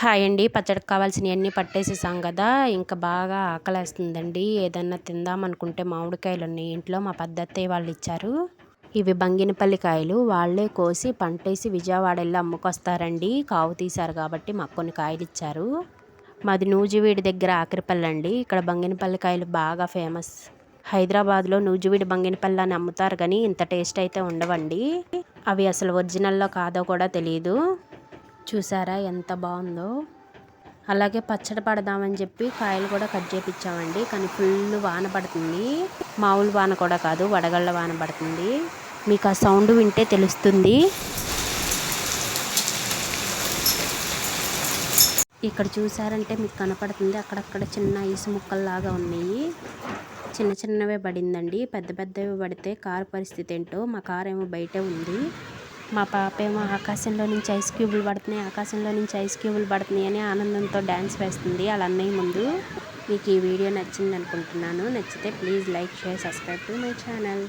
Hi అండి. పచ్చడికి కావాల్సినవన్నీ పట్టేసేసాం కదా. ఇంకా బాగా ఆకలేస్తుందండి. ఏదన్నా తిందాం అనుకుంటే మామిడికాయలు ఉన్నాయి ఇంట్లో. మా పద్ధతి వాళ్ళు ఇచ్చారు. ఇవి బంగినపల్లి కాయలు. వాళ్ళే కోసి పంటేసి విజయవాడ వెళ్ళి అమ్ముకొస్తారండి. కావు తీశారు కాబట్టి మాకు కొన్ని కాయలు ఇచ్చారు. మాది నూజివీడి దగ్గర ఆఖరిపల్లి అండి. ఇక్కడ బంగినపల్లి కాయలు బాగా ఫేమస్. హైదరాబాద్లో నూజివీడి బంగినపల్లి అని అమ్ముతారు కానీ ఇంత టేస్ట్ అయితే ఉండవండి. అవి అసలు ఒరిజినల్లో కాదో కూడా తెలియదు చూసారా ఎంత బాగుందో? అలాగే పచ్చడి పడదామని చెప్పి కాయలు కూడా కట్ చేపించామండి కానీ ఫుల్ వాన పడుతుంది. మామూలు వాన కూడా కాదు వడగళ్ళ వాన పడుతుంది. మీకు ఆ సౌండ్ వింటే తెలుస్తుంది. ఇక్కడ చూసారంటే మీకు కనపడుతుంది. అక్కడక్కడ చిన్న ఇసు ముక్కల్లాగా ఉన్నాయి. చిన్న చిన్నవే పడిందండి. పెద్ద పెద్దవి పడితే కారు పరిస్థితి ఏంటో? మా కారు ఏమో బయటే ఉంది. మా పాప ఏమో ఆకాశంలో నుంచి ఐస్ క్యూబులు పడుతున్నాయి ఆకాశంలో నుంచి ఐస్ క్యూబులు పడుతున్నాయి అని ఆనందంతో డ్యాన్స్ వేస్తుంది వాళ్ళ అన్నయ్య ముందు. మీకు ఈ వీడియో నచ్చింది అనుకుంటున్నాను నచ్చితే please like share subscribe to my channel.